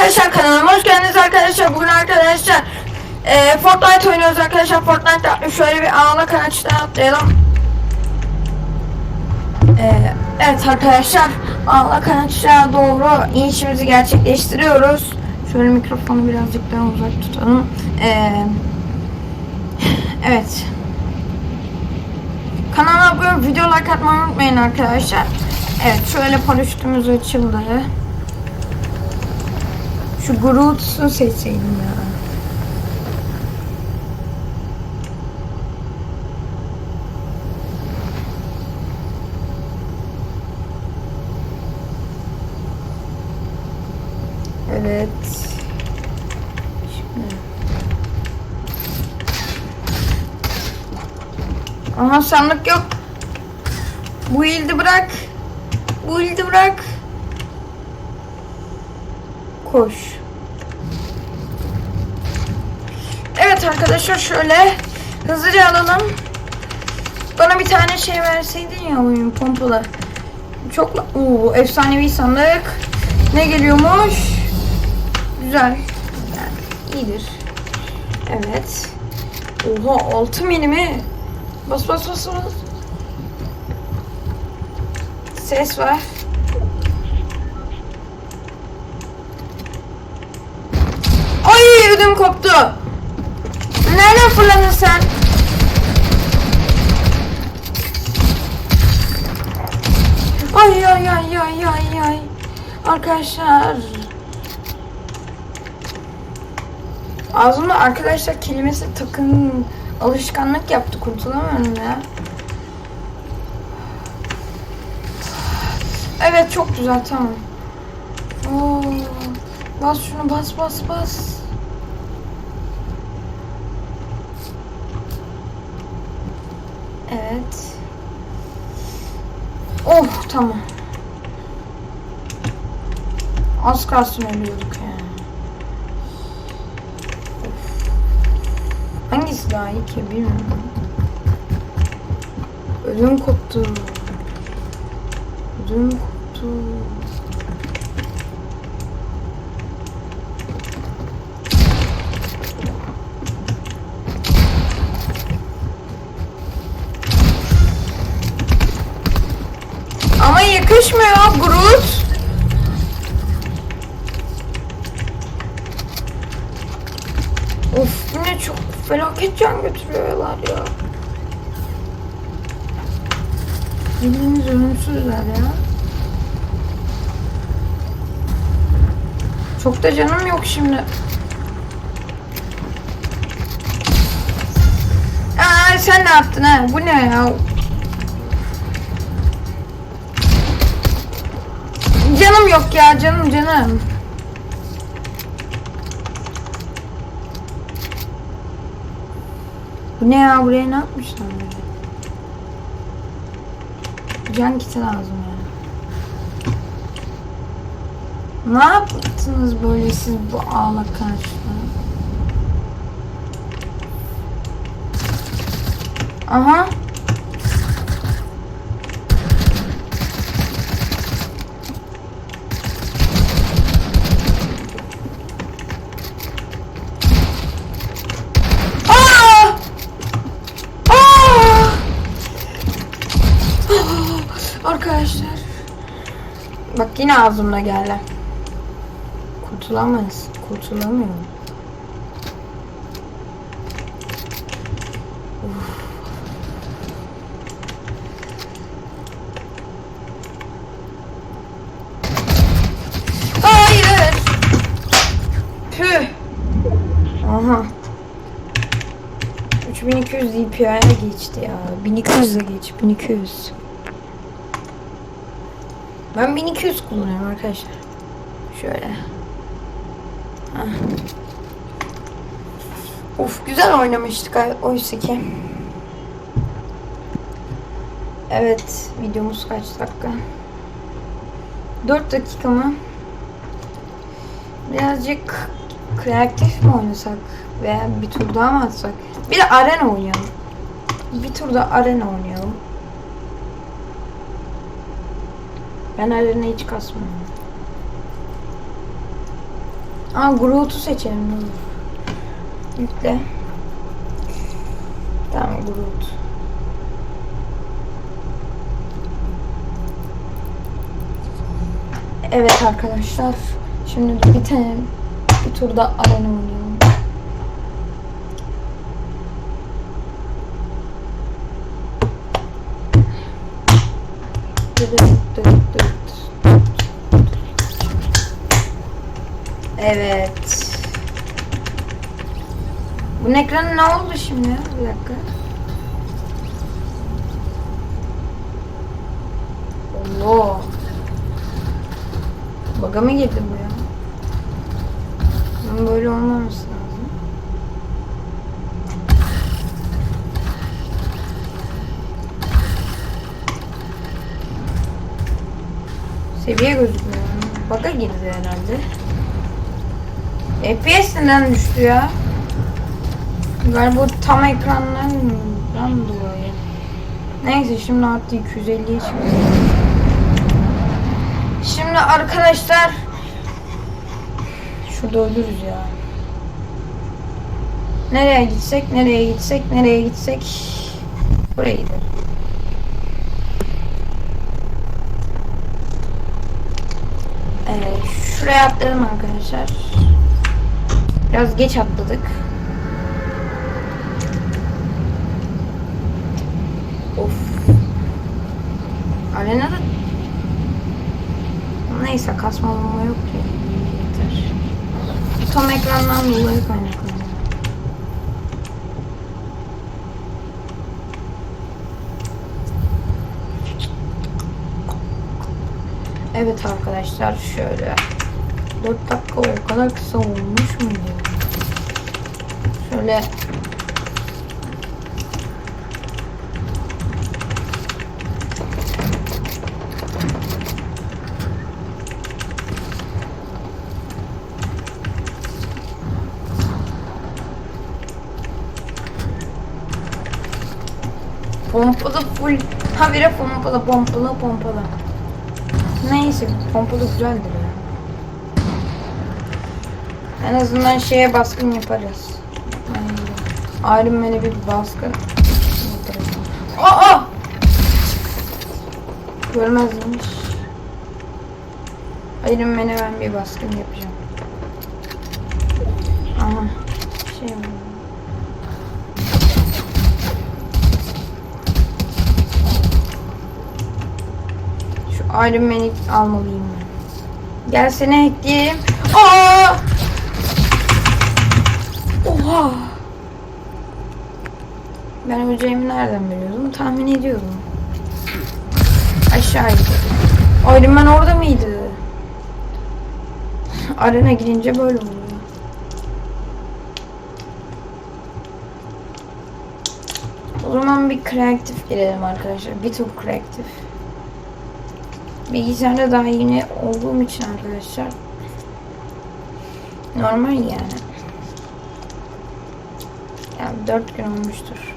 arkadaşlar kanalıma hoş geldiniz arkadaşlar. Bugün arkadaşlar e, Fortnite oynuyoruz arkadaşlar. Fortnite'da şöyle bir ağla kanaçtan atlayalım. E, evet arkadaşlar ağla kanaçlara doğru inişimizi gerçekleştiriyoruz. Şöyle mikrofonu birazcık daha uzak tutalım. E, evet. Kanala abone olup video like atmayı unutmayın arkadaşlar. Evet şöyle paraşütümüz açıldı. Şu Groot'u seçseydim ya. Evet. Şimdi. Aha sandık yok. Bu ildi bırak. Bu ildi bırak. Koş. Evet arkadaşlar şöyle hızlıca alalım. Bana bir tane şey verseydin ya oyun pompalı. Çok Oo, efsanevi sandık. Ne geliyormuş? Güzel. Yani iyidir. Evet. Oha 6 mini mi? Bas bas bas bas. Ses var. Ay ödüm koptu. Nereden fırladın sen? Ay ay ay ay ay ay. Arkadaşlar. Ağzımda arkadaşlar kelimesi takın alışkanlık yaptı kurtulamıyorum ya. Evet çok güzel tamam. Oo, bas şunu bas bas bas. Evet. Oh tamam. Az kalsın ölüyorduk yani. Of. Hangisi daha iyi ki bilmiyorum. Ödüm koptu. Ödüm koptu. Felaket can götürüyorlar ya. Bildiğiniz ölümsüzler ya. Çok da canım yok şimdi. Aa sen ne yaptın ha? Bu ne ya? Canım yok ya canım canım. Bu ne ya buraya ne yapmışlar? Can kiti lazım ya. Ne yaptınız böyle siz bu ağla karşıda? Aha. Aa! Aa! Arkadaşlar. Bak yine ağzımda geldi. Kurtulamayız. Kurtulamıyorum. Hayır. Tüh. Aha. 3200 DPI'ye geçti ya. 1200 de geç. 1200. Ben 1200 kullanıyorum arkadaşlar. Şöyle. Hah. Of güzel oynamıştık oysa ki. Evet videomuz kaç dakika? 4 dakika mı? Birazcık kreatif mi oynasak? Veya bir tur daha mı atsak? Bir de arena oynayalım. Bir turda arena oynayalım. Ben arena hiç kasmıyorum. Aa Groot'u seçelim. Yükle. Tamam Groot. Evet arkadaşlar. Şimdi bir tane bir turda arena oynayalım. Evet. Bu ekran ne oldu şimdi? Bir dakika. Allah. Baga mı girdi bu ya? Bunun böyle olmaması lazım. Seviye gözükmüyor. Baga girdi herhalde. FPS neden düştü ya? Galiba tam ekrandan dolayı. Neyse şimdi artı 250'ye çıktı. Şimdi arkadaşlar Şurada ölürüz ya. Nereye gitsek, nereye gitsek, nereye gitsek buraya gidelim. Şuraya atladım arkadaşlar. Biraz geç atladık. Of. Arenada Neyse kasmalama yok ki. Yeter. Tam ekrandan dolayı kaynaklanıyor. Evet arkadaşlar şöyle 4 dakika o kadar kısa olmuş muydu? Şöyle Pompalı full. Habire pompalı pompalı pompalı. Neyse pompalı güzeldir ya. En azından şeye baskın yaparız. Yani Iron Man'e bir baskın. Aa! Görmezmiş. Iron Man'e ben bir baskın yapacağım. Aha. Şey var. Şu Iron Man'i almalıyım ben. Gel seni ekleyelim. Aa! Oha! Ben öleceğimi nereden biliyordum? Tahmin ediyordum. Aşağı Iron Man orada mıydı? Arena girince böyle oluyor. O zaman bir kreatif girelim arkadaşlar. Bir tur kreatif. Bilgisayarda daha yeni olduğum için arkadaşlar. Normal yani. Yani 4 gün olmuştur.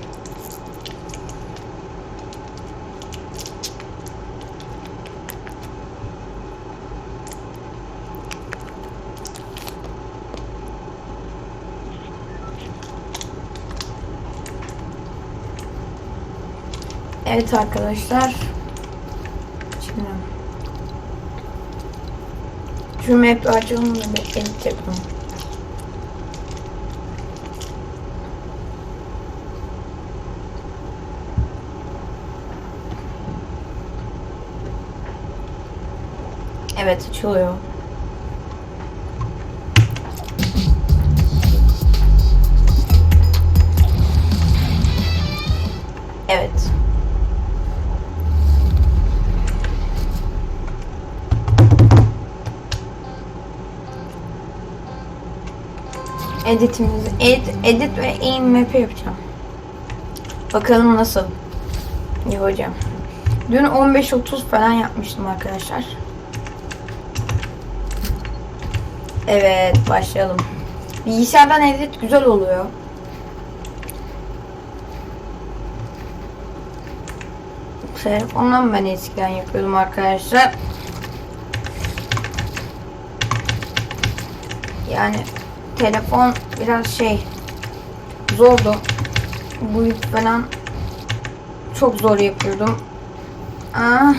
Evet arkadaşlar. Şimdi şu map bir edit yapalım. Evet açılıyor. Editimizi, edit, edit ve aim map yapacağım. Bakalım nasıl yapacağım. Dün 15-30 falan yapmıştım arkadaşlar. Evet başlayalım. Bilgisayardan edit güzel oluyor. Telefondan ben eskiden yapıyordum arkadaşlar. Yani telefon biraz şey zordu. Yük falan çok zor yapıyordum. Aa,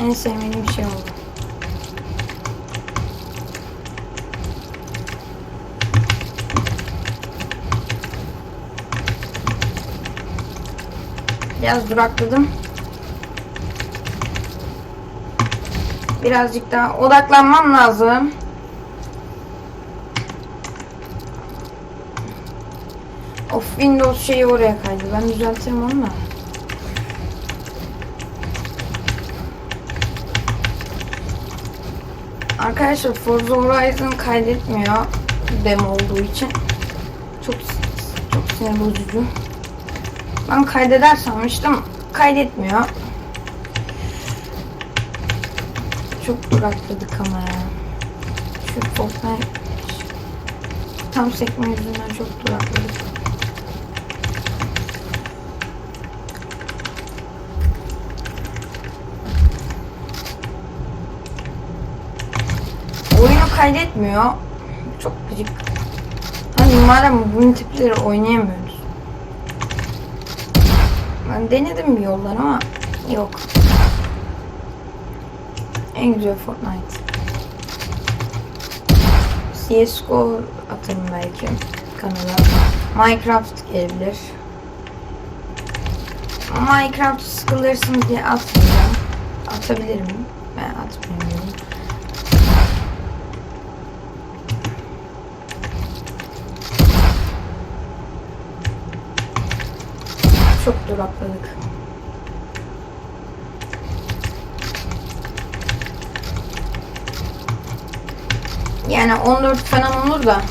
en sevmediğim şey oldu. Biraz durakladım. Birazcık daha odaklanmam lazım. Of Windows şeyi oraya kaydı. Ben düzeltirim onu da. Arkadaşlar Forza Horizon kaydetmiyor demo olduğu için. Çok çok sinir bozucu. Ben kaydeder sanmıştım. Kaydetmiyor. Çok durakladık ama ya. Şu Fortnite tam sekme yüzünden çok durakladık. Oyunu kaydetmiyor. Çok gıcık. Hani madem bunun tipleri oynayamıyoruz. Ben denedim bir yollar ama yok. En güzel Fortnite. CSGO atarım belki kanala. Minecraft gelebilir. Minecraft sıkılırsın diye atmayacağım. Atabilirim. Ben atmıyorum. Çok durakladık. Yani 14 falan olur da.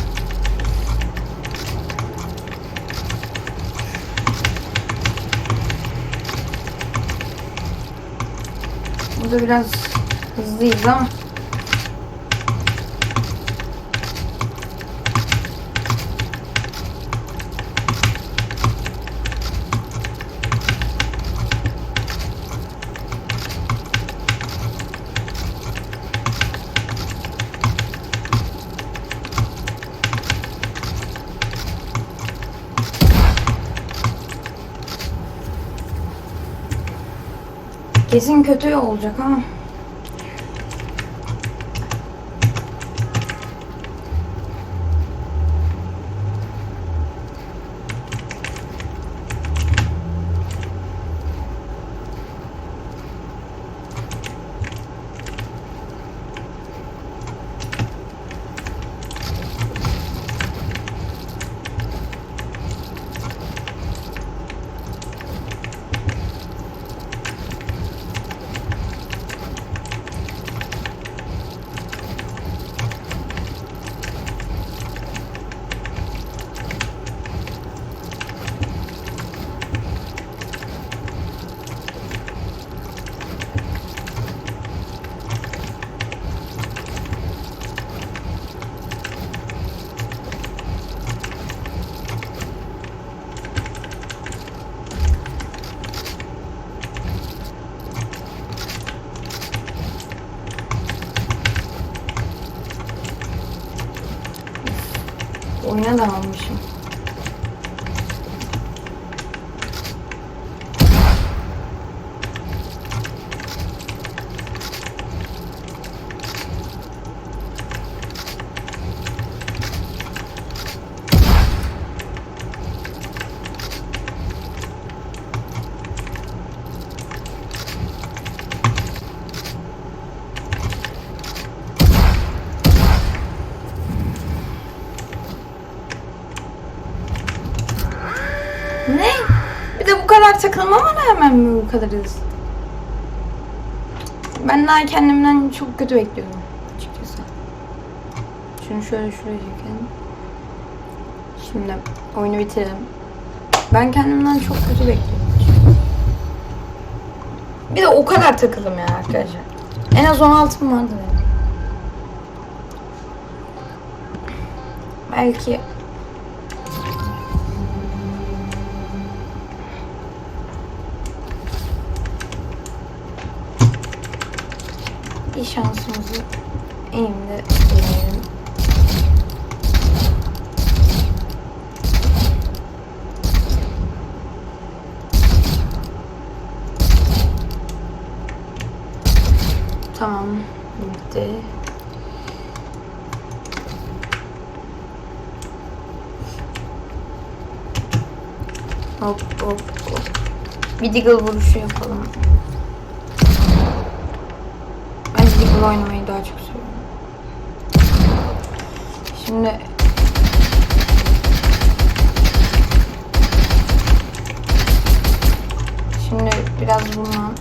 Burada biraz hızlıyız ama. Kesin kötü olacak ama. Oyuna da almışım. Ne? Bir de takılmama rağmen mi bu kadar hızlı? Ben daha kendimden çok kötü bekliyordum açıkçası. Şunu şöyle şuraya çekelim. Şimdi oyunu bitirelim. Ben kendimden çok kötü bekliyordum. Bir de o kadar takıldım ya arkadaşlar. En az 16 vardı benim. Belki bir şansımızı eğimde deneyelim. Tamam. Bitti. Hop hop hop. Bir diggle vuruşu yapalım. Deagle oynamayı daha çok seviyorum. Şimdi Şimdi biraz bundan.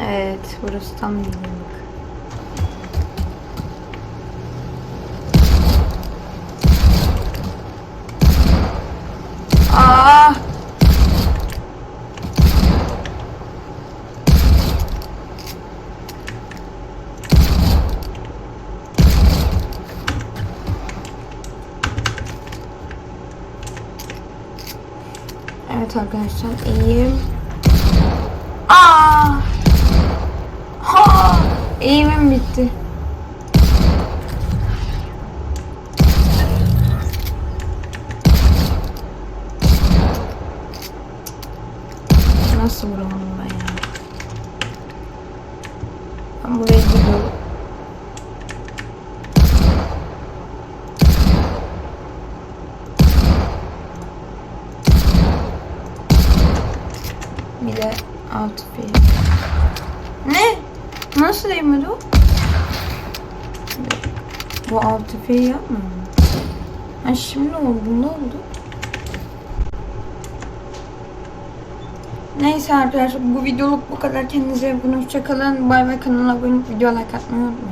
Evet, burası tam yıllık. Evet arkadaşlar iyiyim. Aa! Ha! Eğimim bitti. Nasıl vuramadım ben ya? Ben buraya gidiyorum. Bir de altı bir. Ne? Değmedi o? Bu altı feyi yapmıyor mu? Ha şimdi oldu. Ne oldu? Neyse arkadaşlar bu videoluk bu kadar. Kendinize iyi bakın. Hoşçakalın. Bay bay kanala abone olup video like atmayı unutmayın.